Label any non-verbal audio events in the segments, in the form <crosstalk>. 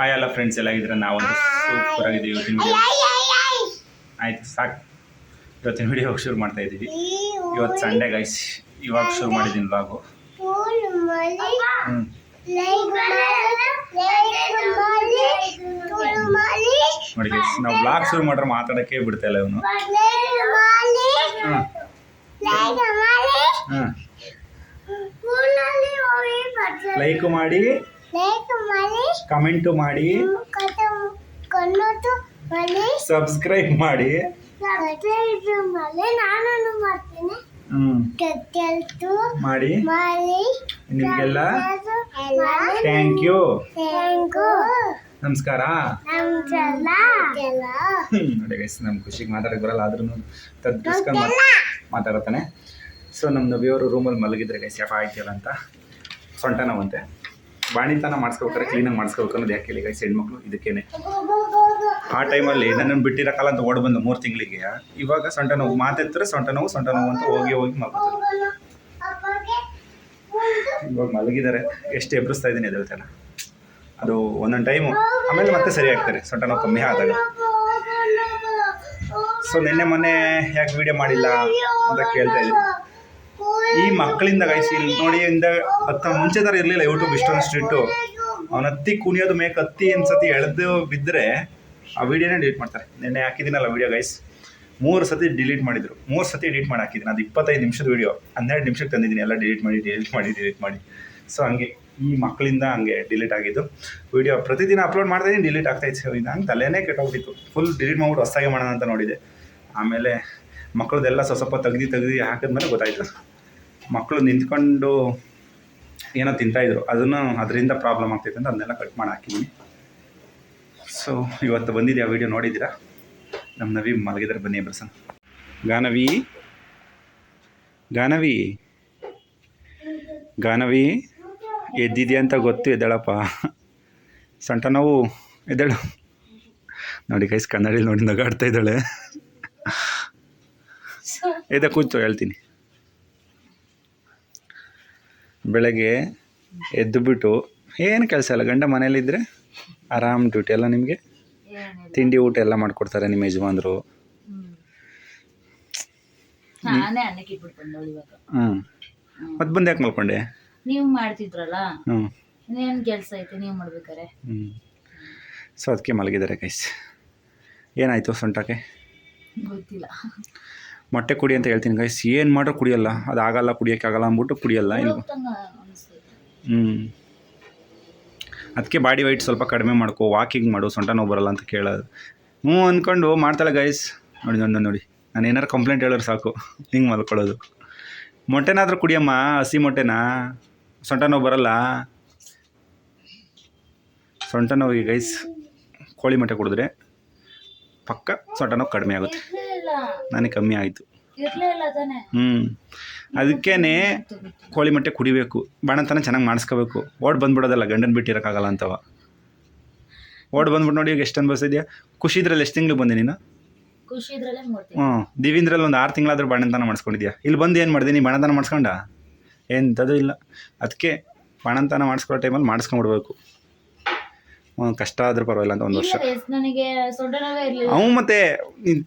Hi ಎಲ್ಲ friends ಎಲ್ಲ ಇದ್ರೆ ನಾವು ಸೂಪರ್ ಆಗಿದ್ದೀವಿ ಇವತ್ತಿನ ವಿಡಿಯೋ ಆಯ್ತು ಸಾಕು. ಇವತ್ತಿನ ವಿಡಿಯೋ ಶುರು ಮಾಡ್ತಾ ಇದ್ದೀವಿ? ಇವತ್ತು ಸಂಡೇ ಗೈಸ್ ಇವಾಗ ಶುರು ಮಾಡಿದ್ದೀನಿ ಬ್ಲಾಗು ನೋಡಿ ಗೈಸ್ ನಾವು ಬ್ಲಾಗ್ ಶುರು ಮಾಡ್ರೆ ಮಾತಾಡೋಕ್ಕೆ ಬಿಡ್ತಾ ಇಲ್ಲ ಇವನು. ಹ್ಞೂ ಲೈಕ್ ಮಾಡಿ ಕಮೆಂಟು ಮಾಡಿ. ಸಬ್ಸ್ಕ್ರೈಬ್ ಮಾಡಿ. ನಾನು ಮಾಡ್ತೀನಿ. ಹ್ಞೂ ಕೆಲ್ತು ಮಾಡಿ. ಮಾಡಿ. ನಿಮಗೆಲ್ಲ ಥ್ಯಾಂಕ್ ಯು ಥ್ಯಾಂಕ್ ಯು ನಮಸ್ಕಾರ. ನೋಡಿ ಗೈಸ್ ನಮ್ಮ ಖುಷಿಗೆ ಮಾತಾಡಕ್ಕೆ ಬರಲ್ಲ ಆದ್ರೂ ತದ್ದಿಸ್ಕೊಂಡು ಮಾತಾಡತಾನೆ. ಸೊ ನಮ್ಮ ನವಿಯವರು ರೂಮಲ್ಲಿ ಮಲಗಿದ್ರೆ ಗೈಸ್ ಯಾಕೆ ಆಯ್ತಿಲ್ಲ ಅಂತ? ಸೊಂಟ ನೋವಂತೆ. ಬಾಣಿತನ ಮಾಡಿಸ್ಕೋಬೇಕಾರೆ ಕ್ಲೀನಾಗಿ ಮಾಡಿಸ್ಕೋಬೇಕು ಅನ್ನೋದು ಯಾಕೆ ಹೇಳಿ ಗೈಸ್ ಹೆಣ್ಮಕ್ಳು ಇದಕ್ಕೇನೆ. ಆ ಟೈಮಲ್ಲಿ ನನ್ನನ್ನು ಬಿಟ್ಟಿರೋ ಕಾಲ ಅಂತ ಓಡ್ ಬಂದು ಮೂರು ತಿಂಗಳಿಗೆ, ಇವಾಗ ಸೊಂಟ ನೋವು ಮಾತೆತ್ತರೆ ಸೊಂಟ ನೋವು ಸೊಂಟ ನೋವು ಅಂತ ಹೋಗಿ ಹೋಗಿ ಮಲ್ಕೋತಾರೆ. ಇವಾಗ ಮಲಗಿದ್ದಾರೆ. ಎಷ್ಟು ಎಬ್ರಸ್ತಾ ಇದ್ದೀನಿ ಎದ್ದೇಳ್ತಾನೆ. ಅದು ಒಂದೊಂದು ಟೈಮು ಆಮೇಲೆ ಮತ್ತೆ ಸರಿ ಆಗ್ತಾರೆ ಸೊಂಟ ನೋವು ಕಮ್ಮಿ ಆದಾಗ. ಸೊ ನಿನ್ನೆ ಮೊನ್ನೆ ಯಾಕೆ ವಿಡಿಯೋ ಮಾಡಿಲ್ಲ ಅಂತ ಕೇಳ್ತಾ ಇದ್ದೀನಿ. ಈ ಮಕ್ಕಳಿಂದ ಗೈಸ್ ಇಲ್ಲಿ ನೋಡಿ ಇಂದ ಹತ್ತ ಮುಂಚೆ ಥರ ಇರಲಿಲ್ಲ ಯೂಟ್ಯೂಬ್ ಇಷ್ಟೊಂದು ಸ್ಟ್ರಿಟ್ಟು ಅವನ ಹತ್ತಿ ಕುಣಿಯೋದು ಮೇಕ್ ಹತ್ತಿ ಸತಿ ಎಳೆದು ಬಿದ್ದರೆ ಆ ವಿಡಿಯೋನೇ ಡಿಲೀಟ್ ಮಾಡ್ತಾರೆ. ನಿನ್ನೆ ಹಾಕಿದ್ದೀನಲ್ಲ ವಿಡಿಯೋ ಗೈಸ್ ಮೂರು ಸತಿ ಡಿಲೀಟ್ ಮಾಡಿದ್ರು. ಮೂರು ಸತಿ ಎಡಿಟ್ ಮಾಡಿ ಹಾಕಿದ್ದೀನಿ. ಅದು ಇಪ್ಪತ್ತೈದು ನಿಮಿಷದ ವಿಡಿಯೋ ಹನ್ನೆರಡು ನಿಮಿಷಕ್ಕೆ ತಂದಿದ್ದೀನಿ. ಎಲ್ಲ ಡಿಲೀಟ್ ಮಾಡಿ ಡಿಲೀಟ್ ಮಾಡಿ ಡಿಲೀಟ್ ಮಾಡಿ. ಸೊ ಹಂಗೆ ಈ ಮಕ್ಕಳಿಂದ ಹಂಗೆ ಡಿಲೀಟ್ ಆಗಿದ್ದು. ವಿಡಿಯೋ ಪ್ರತಿದಿನ ಅಪ್ಲೋಡ್ ಮಾಡ್ತಾಯಿದ್ದೀನಿ ಡಿಲೀಟ್ ಆಗ್ತಾಯಿತ್ತು ಇದು ಹಂಗೆ ತಲೆನೇ ಕೆಟ್ಟೋಗ್ಬಿಟ್ಟಿತ್ತು. ಫುಲ್ ಡಿಲೀಟ್ ಮಾಡ್ಬಿಟ್ಟು ಹೊಸ್ದಾಗೆ ಮಾಡೋಣ ಅಂತ ನೋಡಿದೆ. ಆಮೇಲೆ ಮಕ್ಕಳದೆಲ್ಲ ಸ್ವಲ್ಪ ತೆಗ್ದು ತೆಗ್ದು ಹಾಕಿದ್ಮೇಲೆ ಗೊತ್ತಾಯಿತು. ಮಕ್ಕಳು ನಿಂತ್ಕೊಂಡು ಏನೋ ತಿಂತಾಯಿದ್ರು, ಅದನ್ನು ಅದರಿಂದ ಪ್ರಾಬ್ಲಮ್ ಆಗ್ತೈತೆ ಅಂತ ಅದನ್ನೆಲ್ಲ ಕಟ್ ಮಾಡಿ ಹಾಕಿದ್ದೀನಿ ಸೊ ಇವತ್ತು ಬಂದಿದ್ದೆ ಆ ವಿಡಿಯೋ ನೋಡಿದ್ದೀರಾ? ನಮ್ಮ ನವಿ ಮಲಗಿದ್ರೆ, ಬನ್ನಿ ಬರ್ಸನ್ ಗಾನವಿ? ಗಾನವಿ? ಗಾನವಿ, ಎದ್ದಿದ್ಯಾ ಅಂತ ಗೊತ್ತು, ಎದ್ದೇಳಪ್ಪ. ಸೊಂಟ ನಾವು, ಎದ್ದೇಳು. ನೋಡಿ ಕೈಸ್ ಕನ್ನಡಿ ನೋಡಿ ನಗಾಡ್ತಾ ಇದ್ದಾಳೆ. ಎದ್ದ ಕೂತು ಹೇಳ್ತೀನಿ. ಬೆಳಗ್ಗೆ ಎದ್ದುಬಿಟ್ಟು ಏನು ಕೆಲಸ ಇಲ್ಲ. ಗಂಡ ಮನೇಲಿದ್ದರೆ ಆರಾಮ್ ಡ್ಯೂಟಿ ಎಲ್ಲ ನಿಮಗೆ? ತಿಂಡಿ ಊಟ ಎಲ್ಲ ಮಾಡಿಕೊಡ್ತಾರೆ ನಿಮ್ಮ ಯಜಮಾನ್ರು. ಹ್ಞೂ ಮತ್ತೆ ಬಂದು ಯಾಕೆ ಮಲ್ಕೊಂಡೆ? ನೀವು ಮಾಡ್ತಿದ್ರಲ್ಲ? ಹ್ಞೂ ಇನ್ನೇನು ಕೆಲಸ ಐತೆ ನೀವು ಮಾಡ್ಬೇಕಾರೆ? ಹ್ಞೂ ಸೊ ಅದಕ್ಕೆ ಮಲಗಿದ್ದಾರೆ ಕೈಸ್ ಏನಾಯಿತು ಸೊಂಟಕ್ಕೆ? ಗೊತ್ತಿಲ್ಲ. ಮೊಟ್ಟೆ ಕುಡಿ ಅಂತ ಹೇಳ್ತೀನಿ ಗೈಸ್ ಏನು ಮಾಡ್ರೂ ಕುಡಿಯಲ್ಲ. ಅದು ಆಗಲ್ಲ ಕುಡಿಯೋಕ್ಕೆ ಆಗಲ್ಲ ಅಂದ್ಬಿಟ್ಟು ಕುಡಿಯಲ್ಲ ಇಲ್ಲ ಹ್ಞೂ ಅದಕ್ಕೆ ಬಾಡಿ ವೈಟ್ ಸ್ವಲ್ಪ ಕಡಿಮೆ ಮಾಡ್ಕೋ ವಾಕಿಂಗ್ ಮಾಡು ಸೊಂಟ ನೋವು ಬರಲ್ಲ ಅಂತ ಕೇಳೋದು ಹ್ಞೂ ಅಂದ್ಕೊಂಡು ಮಾಡ್ತಾಳೆ ಗೈಸ್ ನೋಡಿ ನೋಡಿ ನೋಡಿ ನಾನು ಏನಾರು ಕಂಪ್ಲೇಂಟ್ ಹೇಳೋರು ಸಾಕು. ಹಿಂಗೆ ಮಲ್ಕೊಳ್ಳೋದು ಮೊಟ್ಟೆನಾದರೂ ಕುಡಿಯಮ್ಮ ಹಸಿ ಮೊಟ್ಟೆನಾ? ಸೊಂಟ ನೋವು ಬರಲ್ಲ? ಸೊಂಟ ನೋವಿಗೆ ಗೈಸ್ ಕೋಳಿ ಮೊಟ್ಟೆ ಕುಡಿದ್ರೆ ಪಕ್ಕ ಸೊಂಟ ನೋವು ಕಡಿಮೆ ಆಗುತ್ತೆ. ನನಗೆ ಕಮ್ಮಿ ಆಯಿತು. ಹ್ಞೂ ಅದಕ್ಕೇ ಕೋಳಿ ಮೊಟ್ಟೆ ಕುಡಿಬೇಕು. ಬಾಣಂತನ ಚೆನ್ನಾಗಿ ಮಾಡಿಸ್ಕೋಬೇಕು. ಓಡ್ ಬಂದ್ಬಿಡೋದಲ್ಲ ಗಂಡನ ಬಿಟ್ಟಿರೋಕ್ಕಾಗಲ್ಲ ಅಂತವ. ಓಡ್ ಬಂದ್ಬಿಟ್ಟು ನೋಡಿ ಈಗ ಎಷ್ಟು ಅನ್ಭವಿಸಿದ್ಯಾ ಖುಷಿ ಇದ್ರಲ್ಲಿ ಎಷ್ಟು ತಿಂಗಳು ಬಂದೆ ನೀನು? ಹ್ಞೂ ದಿವಿಂದ್ರಲ್ಲಿ ಒಂದು ಆರು ತಿಂಗಳಾದ್ರೂ ಬಾಣಂತನ ಮಾಡಿಸ್ಕೊಂಡಿದ್ಯಾ? ಇಲ್ಲಿ ಬಂದು ಏನು ಮಾಡಿದೆ ನೀ ಬಾಣಂತನ ಮಾಡಿಸ್ಕೊಂಡ? ಎಂಥದ್ದು ಇಲ್ಲ. ಅದಕ್ಕೆ ಬಾಣಂತನ ಮಾಡಿಸ್ಕೊಳ್ಳೋ ಟೈಮಲ್ಲಿ ಮಾಡಿಸ್ಕೊಂಡ್ಬಿಡ್ಬೇಕು. ಕಷ್ಟ ಆದ್ರೂ ಪರವಾಗಿಲ್ಲ ಅಂತ ಒಂದು ವರ್ಷ. ನನಗೆ ಸೊಂಟ ನೋವೇ ಇರ್ಲಿಲ್ಲ. ಅವು ಮತ್ತೆ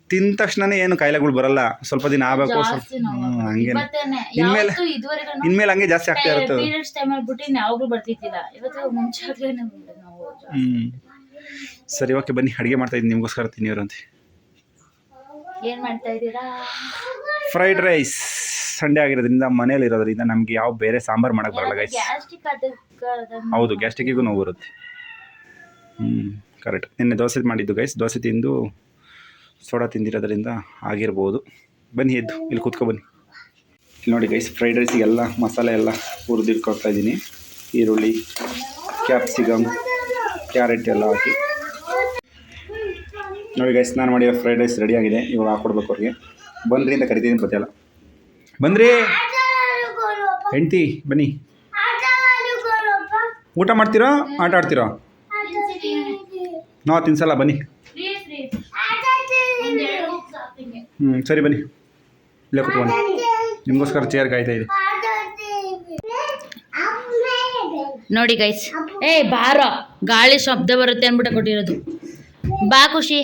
ತಿಂದ ತಕ್ಷಣನೇ ಏನು ಕಾಯಿಲೆಗಳು ಬರಲ್ಲ. ಸ್ವಲ್ಪ ದಿನ ಆಗಬೇಕು ಸ್ವಲ್ಪ ಜಾಸ್ತಿ ನೋವು ಇನ್ಮೇಲೆ- ಯಾವತ್ತೂ ಇದುವರೆಗೂ ಇನ್ಮೇಲೆ ಹಂಗೆ ಜಾಸ್ತಿ ಆಗ್ತಾ ಇರುತ್ತೆ. ಪೀರಿಯಡ್ಸ್ ಟೈಮಲ್ಲಿ ಬಿಟ್ಟು ಯಾವಾಗಲೂ ಬರ್ತಿದ್ದಿಲ್ಲ. ಇವತ್ತು ಮುಂಚೆ ಆಗ್ಲೇನೆ ಬಂದೆ ನಾವು ಹ್ಞೂ ಸರಿ ಓಕೆ ಬನ್ನಿ. ಅಡುಗೆ ಮಾಡ್ತಾ ಇದ್ದೀನಿ. ನಿಮಗೋಸ್ಕರ ಏನ್ ಮಾಡ್ತಾ ಇದ್ದೀರಾ? ಫ್ರೈಡ್ ರೈಸ್ ಸಂಡೇ ಆಗಿರೋದ್ರಿಂದ ಮನೇಲಿ ಇರೋದ್ರಿಂದ ನಮಗೆ ಯಾವ ಬೇರೆ ಸಾಂಬಾರು ಮಾಡಕ್ ಬರಲ್ಲ ಗೈಸ್ ಗ್ಯಾಸ್ಟ್ರಿಕ್ ಹೌದು ಗ್ಯಾಸ್ಟ್ರಿಕ್ಕಿಗೂ ನೋವು ಬರುತ್ತೆ. ಹ್ಞೂ ಕರೆಕ್ಟ್ ನಿನ್ನೆ ದೋಸೆ ಮಾಡಿದ್ದು ಗೈಸ್ ದೋಸೆ ತಿಂದು ಸೋಡಾ ತಿಂದಿರೋದ್ರಿಂದ ಆಗಿರ್ಬೋದು. ಬನ್ನಿ ಎದ್ದು ಇಲ್ಲಿ ಕೂತ್ಕೊ ಬನ್ನಿ. ಇಲ್ಲಿ ನೋಡಿ ಗೈಸ್ ಫ್ರೈಡ್ ರೈಸಿಗೆಲ್ಲ ಮಸಾಲೆ ಎಲ್ಲ ಹುರಿದಿಟ್ಕೊಳ್ತಾ ಇದ್ದೀನಿ ಈರುಳ್ಳಿ ಕ್ಯಾಪ್ಸಿಕಮ್ ಕ್ಯಾರೆಟ್ ಎಲ್ಲ ಹಾಕಿ. ನೋಡಿ ಗೈಸ್ ನಾನು ಮಾಡಿರೋ ಫ್ರೈಡ್ ರೈಸ್ ರೆಡಿ ಆಗಿದೆ. ಇವಾಗ ಹಾಕ್ಕೊಡ್ಬೇಕು ಅವ್ರಿಗೆ. ಬಂದ್ರಿ ಅಂತ ಕರಿತೀನಿ ಗೊತ್ತಿಲ್ಲ ಬಂದ್ರಿ ಹೆಂಡ್ತಿ ಬನ್ನಿ. ಊಟ ಮಾಡ್ತೀರಾ ಆಟ ಆಡ್ತೀರೋ? ನಾವು ತಿನ್ಸಲ್ಲ ಬನ್ನಿ. ಹ್ಞೂ ಸರಿ ಬನ್ನಿ. ಇಲ್ಲೇ ಕೂತ್ಕೊಂಡು ನಿಮಗೋಸ್ಕರ ಚೇರ್ ಕಾಯ್ತಾ ಇದೆ ನೋಡಿ ಗೈಸ್ ಏಯ್ ಬಾರೋ. ಗಾಳಿ ಶಬ್ದ ಬರುತ್ತೆ ಅಂದ್ಬಿಟ್ಟು ಕೊಟ್ಟಿರೋದು. ಬಾ ಖುಷಿ.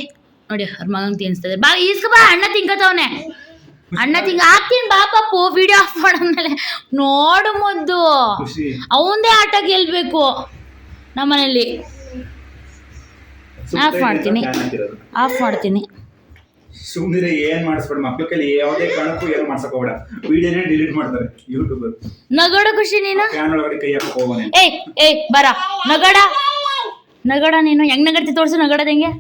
ನೋಡಿ ಅವ್ರ ಮಗಂಗೆ ತಿನ್ಸ್ತದೆ. ಬಾ ಈಸ್ಕ ಬಾ ಅಣ್ಣ ತಿನ್ಕತವನೆ ಅಣ್ಣ ತಿಂಗ ಹಾಕ್ತೀನಿ ಬಾ ಪಾಪು. ವಿಡಿಯೋ ಆಫ್ ಮಾಡಾದ್ಮೇಲೆ ನೋಡು ಮುದ್ದು. ಖುಷಿ. ಅವಂದೇ ಆಟ ಗೆಲ್ಬೇಕು ನಮ್ಮನೇಲಿ. ಆಫ್ ಮಾಡ್ತೀನಿ. ಆಫ್ ಮಾಡ್ತೀನಿ. ಸುಮ್ಮನೆ ಏನ್ ಮಾಡಿಸ್ಬೇಡ ಮಕ್ಳ ಕೈಲಿ ಯಾವುದೇ ಕಾರಣಕ್ಕೂ ಏನು ಮಾಡ್ಸಕ್ ಹೋಗ್ಬೇಡ. ವಿಡಿಯೋನೇ ಡಿಲೀಟ್ ಮಾಡ್ತಾರೆ ಯೂಟ್ಯೂಬ್ ನಗಡ ಖುಷಿ ನೀನು? ಫ್ಯಾನ್ ಒಳಗಡೆ ಕೈ ಹಾಕಕ್ ಏಯ್ ಏಯ್ ಬರ. ನಗಡ? ನಗಡ ನೀನು? ಹೆಂಗ್ ನಗಡ್ತಿ ತೋರ್ಸು ನಗಡದ ಹೆಂಗೆ?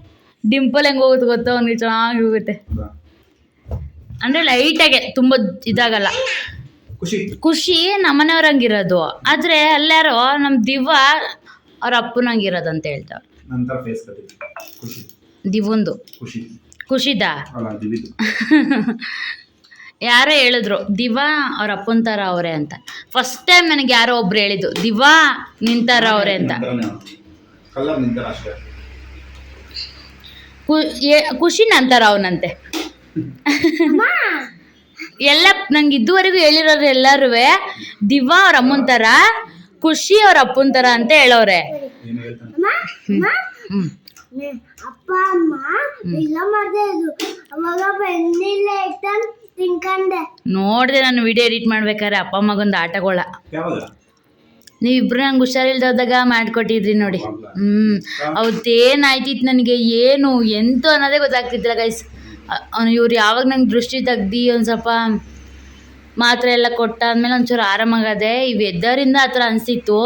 ಡಿಂಪಲ್ ಹೆಂಗ್ ಹೋಗುತ್ತೆ ಗೊತ್ತೋ? ಅವ್ನಿಗೆ ಚೆನ್ನಾಗಿ ಹೋಗುತ್ತೆ. ಅಂದ್ರೆ ಲೈಟಾಗೆ ತುಂಬ ಇದಾಗಲ್ಲ. ಖುಷಿ. ಖುಷಿ ನಮ್ಮನೆಯವ್ರಂಗಿರೋದು ಆದ್ರೆ ಅಲ್ಲಾರೋ ನಮ್ ದಿವ್ವ ಅವ್ರ ಅಪ್ಪನಂಗಿರೋದು ಅಂತ ಹೇಳ್ತಾವ್ರೆ. ನಂತರ ಫೇಸ್ ಕಟ್ಟಿದ್ವಿ ಖುಷಿ. ದಿವೊಂದು. ಖುಷಿ. ಖುಷಿದ? ಅಲ್ಲ ದಿವಿದು. ಯಾರೋ ಹೇಳಿದ್ರು ದಿವಾ ಅವ್ರ ಅಪ್ಪನ ಥರ ಅವರೇ ಅಂತ. ಫಸ್ಟ್ ಟೈಮ್ ನನಗೆ ಯಾರೋ ಒಬ್ರು ಹೇಳಿದ್ದು ದಿವಾ ನಿಂತಾರ ಅವರೇ ಅಂತ. ನಿಂತರ ಅಷ್ಟೇ. ಖುಷಿ ನಂತರ ಅವನಂತೆ. ಎಲ್ಲ ನಂಗೆ ಇದುವರೆಗೂ ಹೇಳಿರೋರು ಎಲ್ಲರೂ ದಿವಾ ಅವ್ರ ಅಮ್ಮನ ಥರ ಖುಷಿ ಅವ್ರ ಅಪ್ಪನ ಥರ ಅಂತ ಹೇಳೋರೆ. ಅಪ್ಪ ಅಮ್ಮ ಇಲ್ಲ ಮಾಡ್ದೆ ಇದು ಅವಾಗ ಬೆನ್ನಿಲ್ಲ ಇಟ್ಟನ್ ತಿನ್ಕಂಡೆ. ನೋಡಿದೆ ನಾನು ವಿಡಿಯೋ ಎಡಿಟ್ ಮಾಡ್ಬೇಕಾದ್ರೆ ಅಪ್ಪ ಅಮ್ಮಗೊಂದು ಆಟಗಳ. ನೀವಿಬ್ರು ನಂಗೆ ಹುಷಾರಿಲ್ದಾಗ ಮಾಡ್ಕೊಟ್ಟಿದ್ರಿ ನೋಡಿ. ಹ್ಮ್. ಅವತ್ತೇನಾಯ್ತಿತ್ತು ನನಗೆ? ಏನು? ಎಂತ ಅನ್ನೋದೇ ಗೊತ್ತಾಗ್ತಿದ್ದಿಲ್ಲ ಗೈಸ್ ಅವ್ನು ಇವ್ರು ಯಾವಾಗ ನಂಗೆ ದೃಷ್ಟಿ ತೆಗ್ದು ಒಂದು ಸ್ವಲ್ಪ ಮಾತ್ರೆ ಎಲ್ಲ ಕೊಟ್ಟಾದ್ಮೇಲೆ ಒಂಚೂರು ಆರಾಮಾಗದೆ ಈ ವೆದರಿಂದ ಆ ಥರ ಅನಿಸಿತ್ತು.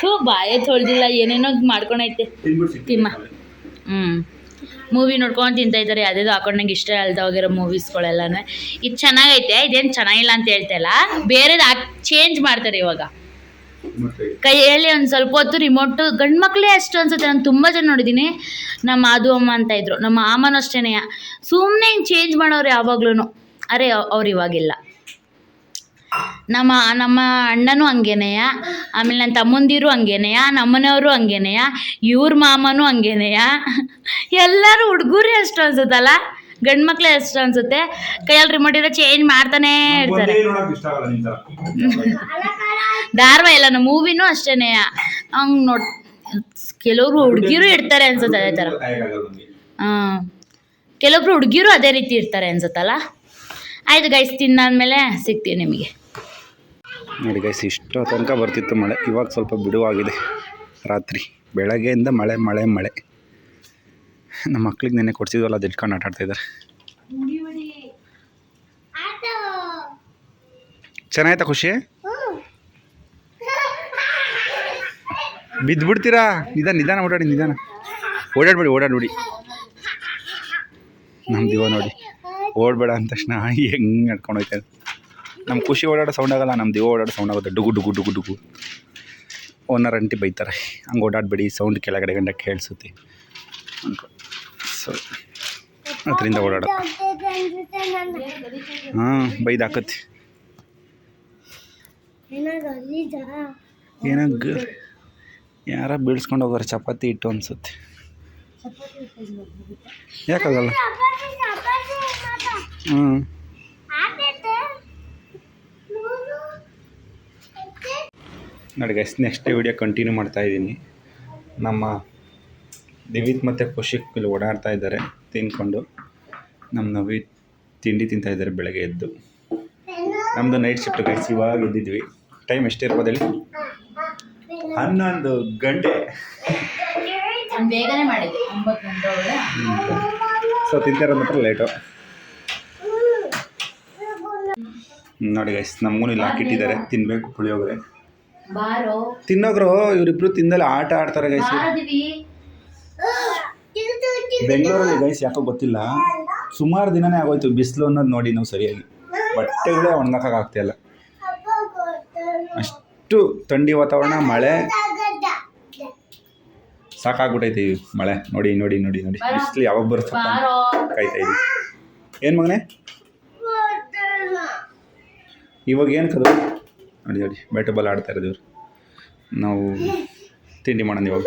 ಥೂ, ಬಾಯೇ ತೊಳ್ದಿಲ್ಲ, ಏನೇನೋ ಮಾಡ್ಕೊಂಡೈತೆ ತಿಮ್ಮ. ಹ್ಞೂ ಮೂವಿ ನೋಡ್ಕೊಂಡು ತಿಂತಾ ಇದ್ದಾರೆ ಯಾವುದೇದು ಹಾಕೊಂಡು ನಂಗೆ ಇಷ್ಟ ಅಲ್ದ ಹೋಗಿರೋ ಮೂವೀಸ್ಗಳೆಲ್ಲನೂ ಇದು ಚೆನ್ನಾಗೈತೆ, ಇದೇನು ಚೆನ್ನಾಗಿಲ್ಲ ಅಂತ ಹೇಳ್ತಾ ಇಲ್ಲ. ಬೇರೆದು ಚೇಂಜ್ ಮಾಡ್ತಾರೆ ಇವಾಗ. ಕೈಯಲ್ಲಿ ಒಂದು ಸ್ವಲ್ಪ ಹೊತ್ತು ರಿಮೋಟು ಗಂಡು ಮಕ್ಕಳೇ ಅಷ್ಟು ಅನ್ಸುತ್ತೆ. ನಾನು ತುಂಬ ಜನ ನೋಡಿದ್ದೀನಿ. ನಮ್ಮ ಮಾಧು ಅಮ್ಮ ಅಂತ ಇದ್ರು. ನಮ್ಮ ಮಾಮನೂ ಅಷ್ಟೇನೆ. ಸುಮ್ಮನೆ ಹಿಂಗೆ ಚೇಂಜ್ ಮಾಡೋರು ಯಾವಾಗ್ಲೂ ಅರೆ ಅವ್ರು ಇವಾಗಿಲ್ಲ. ನಮ್ಮ ನಮ್ಮ ಅಣ್ಣನೂ ಹಂಗೇನೆಯ ಆಮೇಲೆ ನನ್ನ ತಮ್ಮಂದಿರು ಹಂಗೇನೆಯ ನಮ್ಮನೆಯವರು ಹಂಗೇನೆಯ ಇವ್ರ ಮಾಮನೂ ಹಂಗೇನೆಯ ಎಲ್ಲರೂ ಹುಡುಗರೇ ಅಷ್ಟು ಅನ್ಸುತ್ತಲ್ಲ? ಗಂಡು ಮಕ್ಳೇ ಅಷ್ಟು ಅನ್ಸುತ್ತೆ. ಕೈಯಲ್ಲಿ ರಿಮೋಟ್ ಇದ್ರೆ ಚೇಂಜ್ ಮಾಡ್ತಾನೇ ಇರ್ತಾರೆ. <laughs> ಆಗಲ್ಲ ಇಲ್ಲ ನಮ್ಮ ಮೂವಿನೂ ಅಷ್ಟೇನೆ. ಹಂಗ್ ನೋಡ್ ಕೆಲವರು ಹುಡುಗಿರು ಇರ್ತಾರೆ ಅನ್ಸುತ್ತೆ ಅದೇ ಥರ ಹಾಂ. ಕೆಲವೊಬ್ರು ಹುಡುಗಿರು ಅದೇ ರೀತಿ ಇರ್ತಾರೆ ಅನ್ಸುತ್ತಲ್ಲ? ಆಯ್ತು ಗೈಸ್ ತಿಂದಾದ್ಮೇಲೆ ಸಿಗ್ತೀವಿ ನಿಮಗೆ. ನೋಡಿ ಗೈಸ್ ಇಷ್ಟು ತನಕ ಬರ್ತಿತ್ತು ಮಳೆ. ಇವಾಗ ಸ್ವಲ್ಪ ಬಿಡುವಾಗಿದೆ. ರಾತ್ರಿ ಬೆಳಗ್ಗೆಯಿಂದ ಮಳೆ ಮಳೆ ಮಳೆ. ನಮ್ಮ ಮಕ್ಳಿಗೆ ನೆನೆ ಕೊಡ್ಸಿದ್ವಲ್ಲ ಅದು ಇಟ್ಕೊಂಡು ಆಟ ಆಡ್ತಾ ಇದ್ದಾರೆ ಆಟೋ. ಚೆನ್ನಾಯ್ತಾ ಖುಷಿ? ಬಿದ್ದುಬಿಡ್ತೀರಾ ನಿಧಾನ ನಿಧಾನ ಓಡಾಡಿ ನಿಧಾನ. ಓಡಾಡ್ಬೇಡಿ ಓಡಾಡ್ಬೇಡಿ. ನಮ್ಮ ದಿವ ನೋಡಿ. ಓಡಬೇಡ ಅಂದ ತಕ್ಷಣ ಹೆಂಗೆ ನಡ್ಕೊಂಡು ಹೋಯ್ತಾರೆ ನಮ್ಮ ಖುಷಿ ಓಡಾಡೋ ಸೌಂಡ್ ಆಗಲ್ಲ ನಮ್ಮ ದಿವ ಓಡಾಡೋ ಸೌಂಡ್ ಆಗುತ್ತೆ. ಡುಗು ಡುಗು ಡುಗು ಡುಗು. ಓನರ್ ಅಂಟಿ ಬೈತಾರೆ. ಹಂಗೆ ಓಡಾಡಬೇಡಿ ಸೌಂಡ್ ಕೆಳಗಡೆ ಗಂಡ ಕೇಳಿಸುತ್ತೆ. ಸರಿ ಸೊ ಅದರಿಂದ ಓಡಾಡ ಹಾಂ ಬೈದು ಹಾಕತ್ತೆ. ಏನಾಗ ಯಾರ ಬೀಳ್ಸ್ಕೊಂಡು ಹೋಗೋರು ಚಪಾತಿ ಇಟ್ಟು ಅನ್ಸುತ್ತೆ. ಯಾಕಾಗಲ್ಲ? ಹ್ಞೂ ನಡಿಗೆ ನೋಡು ಗೈಸ್ ನೆಕ್ಸ್ಟ್ ವಿಡಿಯೋ ಕಂಟಿನ್ಯೂ ಮಾಡ್ತಾ ಇದ್ದೀನಿ. ನಮ್ಮ ದಿವಿತ್ ಮತ್ತು ಖುಷಿ ಇಲ್ಲಿ ಓಡಾಡ್ತಾ ಇದ್ದಾರೆ ತಿನ್ಕೊಂಡು. ನಮ್ಮ ನವಿ ತಿಂಡಿ ತಿಂತಾ ಇದ್ದಾರೆ ಬೆಳಗ್ಗೆ ಎದ್ದು. ನಮ್ಮದು ನೈಟ್ ಶಿಫ್ಟ್ ಗೈಸ್ ಇವಾಗ ಇದ್ದಿದ್ವಿ ಟೈಮ್ ಎಷ್ಟಿರ್ಬೋದು ಹೇಳಿ? ಹನ್ನೊಂದು ಗಂಟೆ. ಬೇಗನೆ ಮಾಡಿದ್ದೆ ಒಂಬತ್ತು ಗಂಟೆ ಒಳಗೆ ಸೊ ತಿಂತಾರ ಮಾತ್ರ ಲೇಟು ನೋಡಿ ಗೈಸ್ ನಮಗೂ ಇಲ್ಲಿ ಹಾಕಿಟ್ಟಿದ್ದಾರೆ ತಿನ್ಬೇಕು ಪುಳಿಯೋಗರೆ. ತಿನ್ನೋಗ್ರು ಇವರಿಬ್ರು ತಿಂದಲ್ಲಿ ಆಟ ಆಡ್ತಾರೆ ಗೈಸ್ ಬೆಂಗಳೂರಲ್ಲಿ ಗೈಸ್ ಯಾಕೋ ಗೊತ್ತಿಲ್ಲ. ಸುಮಾರು ದಿನನೇ ಆಗೋಯ್ತು ಬಿಸಿಲು ಅನ್ನೋದು ನೋಡಿ ನಾವು ಸರಿಯಾಗಿ. ಬಟ್ಟೆಗಳೇ ಒಣಗಾಕಾಗ್ತಿಲ್ಲ ಅಷ್ಟು ಅಷ್ಟು ಥಂಡಿ ವಾತಾವರಣ ಮಳೆ. ಸಾಕಾಗ್ಬಿಟ್ಟೈತೆ ಈ ಮಳೆ. ನೋಡಿ ನೋಡಿ ನೋಡಿ ನೋಡಿ. ಬಿಸಿಲು ಯಾವಾಗ ಬರುತ್ತಪ್ಪ ಅಂತ ಬಾರೋ. ಕಾಯ್ತಾ ಇದ್ವಿ ಏನು ಮಗನೇ? ಇವಾಗ ಏನು ಕದು? ನೋಡಿ ನೋಡಿ. ಬ್ಯಾಟ್ ಬಾಲ್ ಆಡ್ತಾ ಇರೋದು ನಾವು ತಿಂಡಿ ಮಾಡೋಣ ಇವಾಗ.